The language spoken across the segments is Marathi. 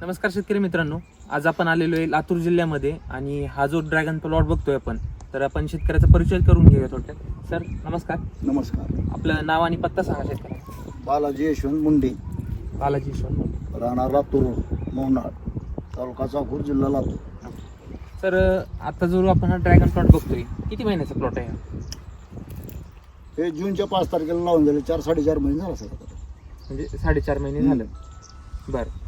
नमस्कार शेतकरी मित्रांनो. आज आपण आलेलो आहे लातूर जिल्ह्यामध्ये आणि हा जो ड्रॅगन प्लॉट बघतोय आपण तर आपण शेतकऱ्याचा परिचय करून घेऊया थोडक्यात. सर नमस्कार. नमस्कार. आपलं नाव आणि पत्ता सांगा शेतकऱ्या बालाजी यशवंत मुंडे. बालाजी यशवंत मोरे. राहणार लातूर मोहनाळ तालुका चाकूर जिल्हा लातूर. सर आता जो आपण हा ड्रॅगन प्लॉट बघतोय किती महिन्याचा प्लॉट आहे हा? हे जूनच्या पाच तारखेला लावून झाले. चार साडेचार महिने झाला सर. म्हणजे साडेचार महिने झालं. बरं.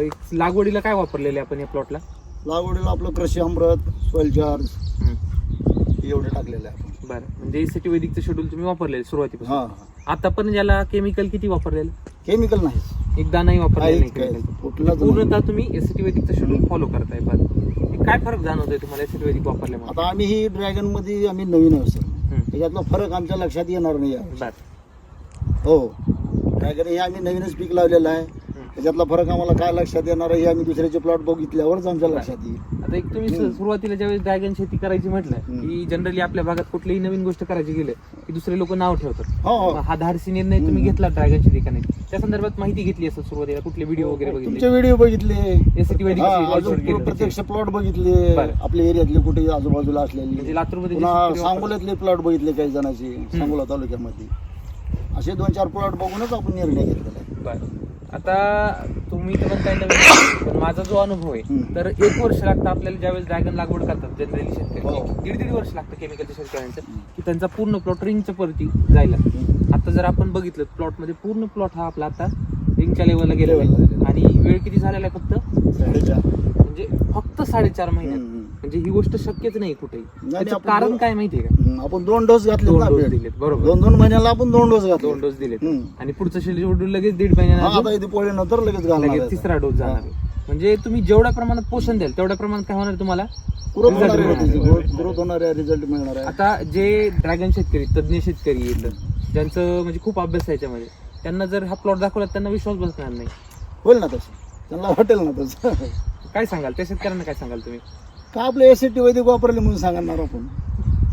एक लागवडीला काय वापरलेलं आहे आपण या प्लॉटला लागवडीला आपलं कृषी अमृत सॉइल चार्ज एवढे टाकलेले आहे आपण. बरं. म्हणजे एसीटी वैदिकचं शेड्यूल तुम्ही वापरलेलं सुरुवातीपासून. हा आता पण याला केमिकल किती वापरलेलं? केमिकल नाही. एकदा नाही वापरलेलं नाही काही- chemical. कुठलाच नाही. पूर्णतः तुम्ही एसीटी वैदिकचं शेड्यूल फॉलो करताय पण. हे काय फरक जाणवतोय तुम्हाला एसीटी वैदिक वापरल्यामुळे? आता आम्ही ही ड्रॅगनमध्ये आम्ही नवीन आहोत सर. हम्म. त्याच्यातला फरक आमच्या लक्षात येणार नाही आहे. बर. हो. ड्रॅगन हे आम्ही नवीनच पीक लावलेलं आहे. त्याच्यातला फरक आम्हाला काय लक्षात येणार आहे हे आम्ही दुसऱ्याचे प्लॉट बघितल्यावरच आमच्या लक्षात येईल. आता एक तुम्ही. सु- सुरुवातीला ज्यावेळेस ड्रॅगन शेती करायची म्हटलं हम्म. की जनरली आपल्या भागात कुठलीही नवीन गोष्ट करायची गेलं की दुसरे लोक नाव ठेवतात. हो हो. हा धाडसी निर्णय तुम्ही हम्म. घेतला ड्रॅगन शेती का नाही त्या संदर्भात माहिती घेतली असेल सुरुवातीला कुठले व्हिडिओ वगैरे तुमचे बघितले. व्हिडिओ बघितले हा, अजून केलं. प्रत्यक्ष प्लॉट बघितले. बरं. आपल्या एरियातले कुठे आजूबाजूला म्हणजे असलेले लातूरमध्ये जे पुन्हा शेतकरी वापरतात- सांगोल्यातले प्लॉट बघितले काही जणांचे सांगोला तालुक्यामध्ये. असे दोन चार प्लॉट बघूनच आपण निर्णय घेतलेला आहे. बरं. आता तुम्ही तर म्हणताय नवीन पण माझा जो अनुभव आहे. तर एक वर्ष लागतं आपल्याला ज्यावेळेस ड्रॅगन लागवड करतात जनरली शेतकरी हो. दीड दीड वर्ष लागतं केमिकलच्या शेतकऱ्यांचं. की त्यांचा पूर्ण प्लॉट रिंगच्या परती जायला आता जर आपण बघितलं प्लॉटमध्ये पूर्ण प्लॉट हा आपला आता रिंगच्या लेवलला गेलेला Level ला आहे गेलेला आणि वेळ किती झालेला आहे फक्त. म्हणजे फक्त साडेचार महिन्यात. म्हणजे ही गोष्ट शक्यच नाही कुठेही. नाही, त्याचं आपण कारण काय माहितीये का? हम्म, आपण दोन डोस घातले दोन डोस. दिलेत बरोबर. दोन दोन महिन्याला आपण दोन डोस घातले दोन डोस दिलेत. हम्म. आणि पुढचं शेड्यूल लगेच दीड हा, महिन्यानंतर आता इथे पोळी नंतर लगेच घालणार लगेच आहे. तिसरा. डोस जाणार. आहे. म्हणजे तुम्ही जेवढ्या प्रमाणात पोषण द्याल तेवढ्या प्रमाणात काय होणार तुम्हाला? ग्रोथ Result होणार आहे. मिळणार. त्याची, ग्रोथ ग्रोथ होणार आहे रिझल्ट मिळणार आहे. आता जे ड्रॅगन शेतकरी तज्ज्ञ शेतकरी येतं ज्यांचं म्हणजे खूप अभ्यास आहे याच्यामध्ये त्यांना जर हा प्लॉट दाखवला तर त्यांना विश्वास बसणार नाही. होईल ना तसं. त्यांना वाटेल ना तसं. काय सांगाल? त्या शेतकऱ्यांना काय सांगाल तुम्ही? का आपलं एसिटी वैदिक वापरले म्हणून सांगणार आपण?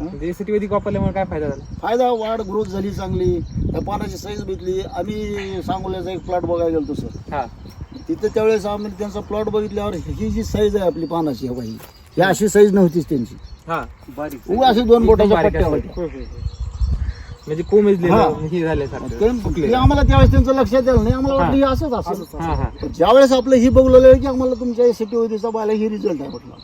म्हणजे एसीटी वैदिक वापरल्यामुळे काय फायदा झाला? फायदा वाढ ग्रोथ झाली चांगली. त्या पानाची साईज भेटली. आम्ही सांगोल्याचा एक प्लॉट बघायला गेलो सर हा. तिथं त्यावेळेस आम्ही त्यांचा प्लॉट बघितल्यावर ही जी साईज आहे आपली पानाची हवा ही ही अशी साईज नव्हतीच त्यांची. हा. बारीक उगा अशी दोन बोटाच्या पट्ट्या. होत्या. म्हणजे हा. हे ते फुगलेलं. ते आम्हाला त्यावेळेस त्यांचं लक्षात आलं नाही. आम्हाला वाटलं हे असंच हा असं हा. ज्यावेळेस आपलं ही बघलेलं की आम्हाला तुमच्या एसिटी वैदिकचा बायला ही रिझल्ट आहे म्हटलं.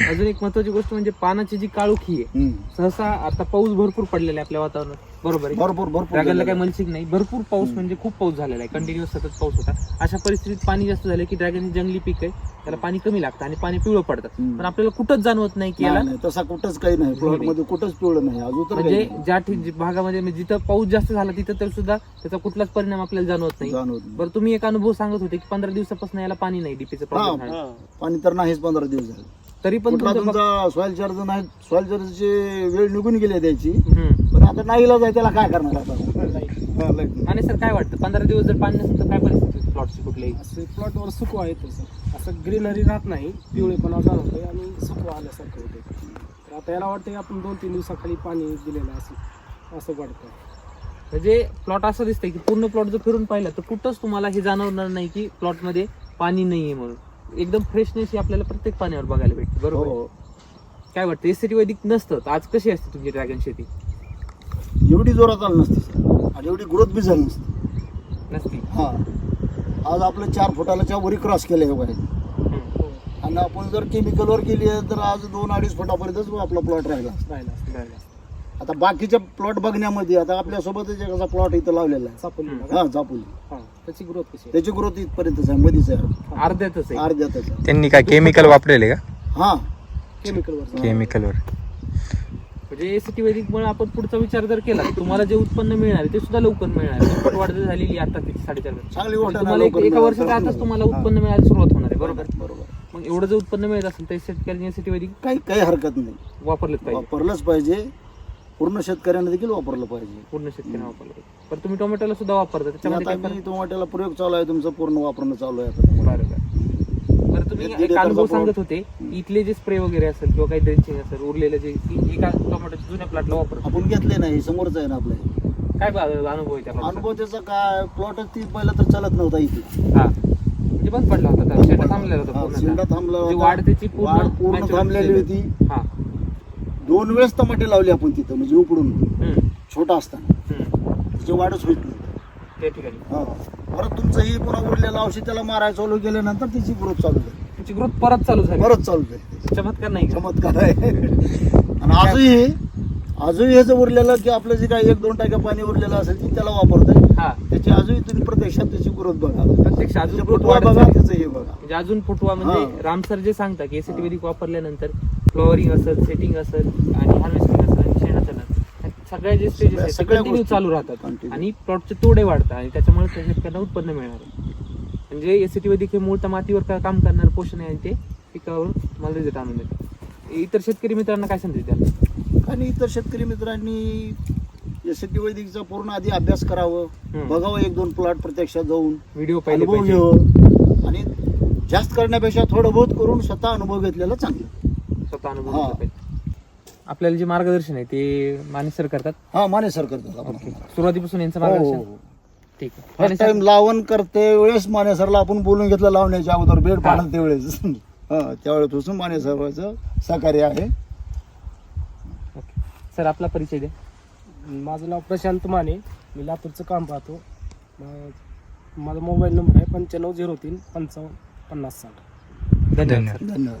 अजून एक महत्वाची गोष्ट म्हणजे पानाची जी काळुखी आहे. सहसा आता पाऊस भरपूर पडलेला आहे आपल्या वातावरणात. बरोबर आहे. भरपूर भरपूर ड्रॅगनला काही. मलसिंग नाही. भरपूर पाऊस म्हणजे खूप पाऊस झालेला आहे. कंटिन्युअस सतत पाऊस होता. अशा परिस्थितीत पाणी जास्त झालं की ड्रॅगन ही जंगली पीक आहे त्याला पाणी कमी लागतं आणि पाणी पिवळं पडतं. पण आपल्याला कुठंच जाणवत नाही की याला नाही, नाही, तसा कुठंच काही नाही. प्लॉटमध्ये कुठंच पिवळं नाही. अजून तर म्हणजे नाही. ज्या ठिक- जी भागामध्ये म्हणजे जिथं पाऊस जास्त झाला तिथं तर सुद्धा त्याचा कुठलाच परिणाम आपल्याला जाणवत नाही. जाणवत नाही. बरं तुम्ही एक अनुभव सांगत होते की पंधरा दिवसापासून याला पाणी नाही डीपीचं प्रॉब्लेम हा. पाणी तर नाहीच पंधरा दिवस झाले. तरी पण कुठला तुमचं तुमचा सॉइल चार्ज नाही सॉइल चार्जची वेळ निघून गेली त्याची. हम्म. पण आता नाही इलाज आहे त्याला काय करणार आता? हा, नाही. आणि सर काय वाटतं? पंधरा दिवस जर पाणी नसेल तर काय परिस्थिती प्लॉटची कुठलीही असे प्लॉटवर सुकवा येतो सर असं ग्रीनरी राहत नाही. पिवळेपणा जाणवतोय आणि सुकवा आल्यासारखं होते तर आता याला वाटतं आपण दोन तीन दिवसाखाली पाणी दिलेलं असं असं वाटतं म्हणजे प्लॉट असं दिसतंय की पूर्ण प्लॉट जर फिरून पाहिला तर कुठंच तुम्हाला हे जाणवणार नाही की प्लॉटमध्ये पाणी नाहीये म्हणून. एकदम फ्रेशनेस ही आपल्याला प्रत्येक पाण्यावर बघायला भेटते बरोबर आहे? हो काय वाटतं एसिटी वैदिक नसतं तर आज कशी असते तुमची ड्रॅगन शेती? एवढी जोरात आली नसती. आणि एवढी ग्रोथ बी झाली नसती. नसती? हा. आज आपलं चार फुटाला वरी क्रॉस केलं हे पाहिजे हम्म. आणि आपण जर केमिकलवर केली आहे तर आज दोन अडीच फुटापर्यंतच आपला प्लॉट राहिला. असता. आता बाकीच्या प्लॉट बघण्यामध्ये आता आपल्यासोबतच एक असा प्लॉट इथं लावलेला आहे. सापडली हा जापुली हा. त्याची ग्रोथ कशी आहे? त्याची ग्रोथ इथपर्यंतच आहे मधीच आहे. अर्ध्यातच आहे. अर्ध्यातच आहे. त्यांनी काय केमिकल वापरलेले का? हा. केमिकलवर केमिकलवर म्हणजे एसिटी वैदिक मुळे आपण पुढचा विचार जर केला तर तुम्हाला जे उत्पन्न मिळणार आहे ते सुद्धा लवकर मिळणार आहे. दुप्पट वाढ जर झालेली आहे आता किती साडेचार वर्ष. चांगली म्हणजे तुम्हाला एक- लवकर एका मिळालं वर्षाच्या तर- आताच तुम्हाला हा. उत्पन्न मिळायला सुरुवात होणार आहे बरोबर? बरोबर. मग एवढं जर उत्पन्न मिळत असेल तर शेतकऱ्यांनी एसिटी वैदिक काही काही हरकत नाही. वापरलंच पाहिजे. वापरलंच पाहिजे. पूर्ण शेतकऱ्यांना देखील वापरलं पाहिजे. पूर्ण शेतकऱ्यांना वापरलं पाहिजे. पण तुम्ही टोमॅटोला सुद्धा वापरता त्याच्यामध्ये आता काय मी फरक? टोमॅटोला प्रयोग चालू आहे तुमचं पूर्ण वापरणं चालू आहे आता. बरं बरं. बरं तुम्ही एक अनुभव. सांगत होते इथले जे स्प्रे वगैरे असेल किंवा काही ड्रेंचिंग असेल उरलेलं जे एका टोमॅटोच्या जुन्या प्लॉटला वापरतो आपण घेतले नाही समोरच आहे ना आपलं. काय बा- अनुभव आहे त्या plot चा? अनुभव त्याचा काय प्लॉटच ती पहिलं तर चालत नव्हता इथे. हा. म्हणजे बंद पडला होता शेंडा थांबलेला होता हा, पूर्ण शेंडा थांबला म्हणजे होता. वाढ त्याची पूर्ण वाढ पूर्ण थांबलेली. होती. हा. दोन वेळेस टमाटे लावले आपण तिथं म्हणजे उकडून. छोटा असताना. त्याची वाढच होत नाही. त्या ठिकाणी. हा. परत तुमचं ही पुन्हा उरलेलं औषध त्याला मारायला चालू केल्यानंतर त्याची ग्रोथ चालू झाली. त्याची ग्रोथ परत चालू झाली. परत चालू झाली. चमत्कार नाही का? चमत्कार आहे. आणि आजही आजही हे जर उरलेलं की आपलं जे काही एक दोन टाक्या पाणी उरलेलं असेल ते त्याला वापरतंय. हा. त्याची आजही तुम्ही प्रत्यक्षात त्याची ग्रोथ बघा. प्रत्यक्ष अजून त्याचे फुटवा वाढत बघा चालली. त्याचं हे बघा. म्हणजे अजून फुटवा हा. म्हणजे रामसर जे सांगता की एसीटी वैदिक वापरल्यानंतर फ्लॉवरिंग असेल सेटिंग असेल आणि हार्वेस्टिंग असेल आणि शेणाचं सगळ्या जे स्टेजेस आहेत सगळ्या कंटिन्यू गोष्टी चालू राहतात. continue. आणि प्लॉटचे तोडे वाढतात आणि त्याच्यामुळे त्या शेतकऱ्यांना उत्पन्न मिळणार. आहे. म्हणजे एसीटी वैदिक हे मूळतः मातीवर का- काम करणार पोषण आहे आणि ते पिकावर मला रिझल्ट आणून देते इतर शेतकरी मित्रांना काय संदेश द्याल? आणि इतर शेतकरी मित्रांनी एस टी वैदिकचा पूर्ण आधी अभ्यास करावं. बघावं एक दोन प्लॉट प्रत्यक्षात जाऊन व्हिडिओ पाहिले अनुभव पाहिजे. घ्यावं. आणि जास्त करण्यापेक्षा थोडं बहुत करून स्वतः अनुभव घेतलेला चांगलं. स्वतः अनुभव. घेतला पाहिजे. आपल्याला जे मार्गदर्शन आहे ते मानेसर करतात? हा माने सर करतात आपण. ओके. सुरुवातीपासून यांचं हो, हो, मार्गदर्शन हो. ठीक आहे. फर्स्ट टाइम लावण करते वेळेस माने सरला आपण बोलून घेतलं लावण्याच्या अगोदर बेड हा. पाडत त्यावेळेस हा त्यावेळेपासून माने सरचं सहकार्य आहे. ओके. सर आपला परिचय द्या. माझं नाव प्रशांत माने. मी लातूरचं काम पाहतो. मा- माझा मोबाईल नंबर आहे पंच्याण्णव झिरो तीन पंचावन्न पन्नास साठ. धन्यवाद. सर धन्यवाद.